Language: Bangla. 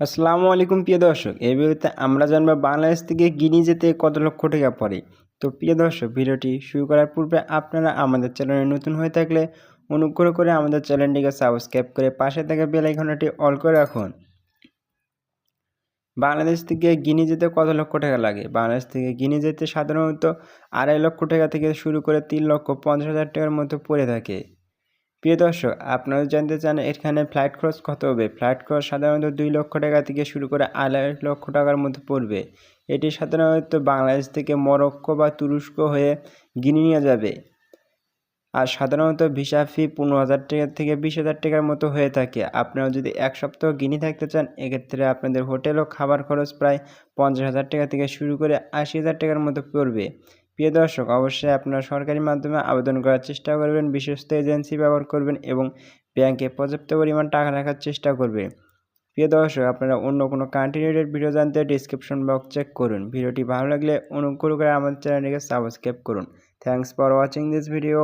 আসসালামু আলাইকুম, প্রিয় দর্শক। এই ভিডিওতে আমরা জানব বাংলাদেশ থেকে গিনি যেতে কত লক্ষ টাকা পড়ে। তো প্রিয় দর্শক, ভিডিওটি শুরু করার পূর্বে আপনারা আমাদের চ্যানেলে নতুন হয়ে থাকলে অনুগ্রহ করে আমাদের চ্যানেলটিকে সাবস্ক্রাইব করে পাশে থাকা আইকনটি অল করে রাখুন। বাংলাদেশ থেকে গিনি যেতে কত লক্ষ টাকা লাগে? বাংলাদেশ থেকে গিনি যেতে সাধারণত আড়াই লক্ষ টাকা থেকে শুরু করে তিন লক্ষ পঞ্চাশ হাজার টাকার মতো পড়ে থাকে। প্রিয় দর্শক, আপনারা জানতে চান এখানে ফ্লাইট খরচ কত হবে? ফ্লাইট খরচ সাধারণত দুই লক্ষ টাকা থেকে শুরু করে আড়াই লক্ষ টাকার মধ্যে পড়বে। এটি সাধারণত বাংলাদেশ থেকে মরক্কো বা তুরস্ক হয়ে গিনি নিয়ে যাবে। আর সাধারণত ভিসা ফি পনেরো হাজার টাকা থেকে বিশ হাজার টাকার মতো হয়ে থাকে। আপনারা যদি এক সপ্তাহ গিনি থাকতে চান, এক্ষেত্রে আপনাদের হোটেল ও খাবার খরচ প্রায় পঞ্চাশ হাজার টাকা থেকে শুরু করে আশি হাজার টাকার মতো পড়বে। প্রিয় দর্শক, অবশ্যই আপনারা সরকারি মাধ্যমে আবেদন করার চেষ্টা করবেন, বিশ্বস্ত এজেন্সি ব্যবহার করবেন এবং ব্যাংকে পর্যাপ্ত পরিমাণ টাকা রাখার চেষ্টা করবে প্রিয় দর্শক, আপনারা অন্য কোনো কান্টিনিউটেড ভিডিও জানতে ডিসক্রিপশন বক্স চেক করুন। ভিডিওটি ভালো লাগলে অনুগ্রহ করে আমার চ্যানেলটিকে সাবস্ক্রাইব করুন। Thanks for watching this video